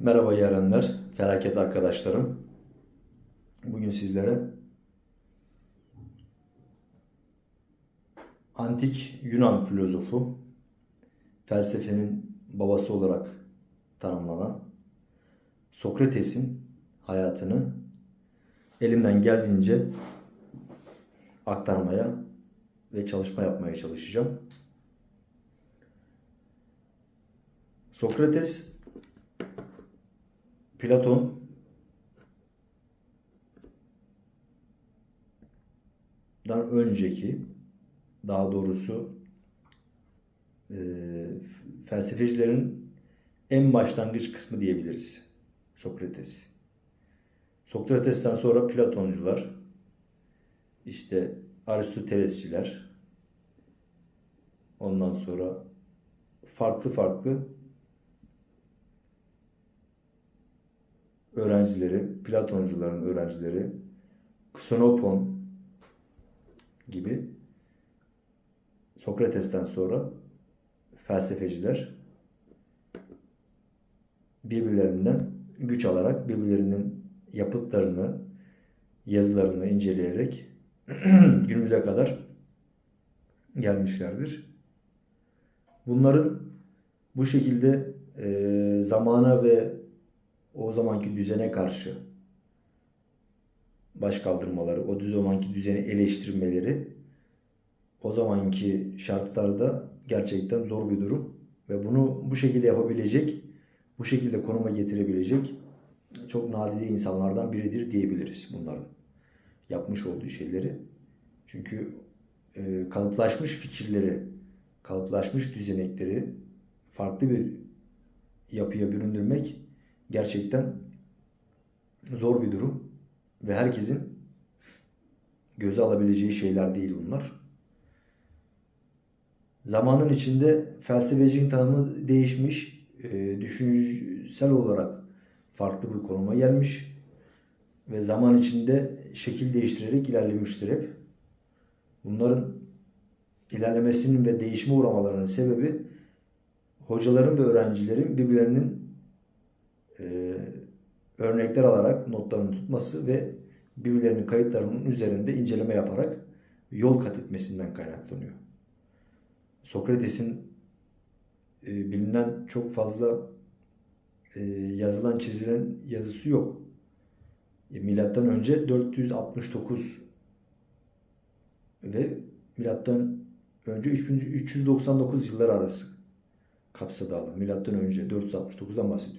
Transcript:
Merhaba yarenler, felaket arkadaşlarım. Bugün sizlere antik Yunan filozofu, felsefenin babası olarak tanımlanan Sokrates'in hayatını elimden geldiğince aktarmaya ve çalışma yapmaya çalışacağım. Sokrates Platon dan önceki daha doğrusu e, felsefecilerin en başlangıç kısmı diyebiliriz Sokrates. Sokrates'ten sonra Platoncular, işte Aristotelesçiler, ondan sonra farklı farklı öğrencileri, Platoncuların öğrencileri, Xenopon gibi Sokrates'ten sonra felsefeciler birbirlerinden güç alarak birbirlerinin yapıtlarını, yazılarını inceleyerek günümüze kadar gelmişlerdir. Bunların bu şekilde e, zamana ve o zamanki düzene karşı baş kaldırmaları, o zamanki düzeni eleştirmeleri o zamanki şartlarda gerçekten zor bir durum ve bunu bu şekilde yapabilecek, bu şekilde konuma getirebilecek çok nadide insanlardan biridir diyebiliriz bunların yapmış olduğu şeyleri. Çünkü e, kalıplaşmış fikirleri, kalıplaşmış düzenekleri farklı bir yapıya büründürmek gerçekten zor bir durum ve herkesin göze alabileceği şeyler değil bunlar. Zamanın içinde felsefecinin tanımı değişmiş, e, düşünsel olarak farklı bir konuma gelmiş ve zaman içinde şekil değiştirerek ilerlemiştir hep. Bunların ilerlemesinin ve değişime uğramalarının sebebi hocaların ve öğrencilerin birbirlerinin e, örnekler alarak notlarını tutması ve birbirlerinin kayıtlarının üzerinde inceleme yaparak yol kat etmesinden kaynaklanıyor. Sokrates'in e, bilinen çok fazla e, yazılan çizilen yazısı yok. E, milattan önce 469 ve milattan önce 3399 yıllar arası kapsadı alan. Milattan önce 469'dan bahsediyoruz.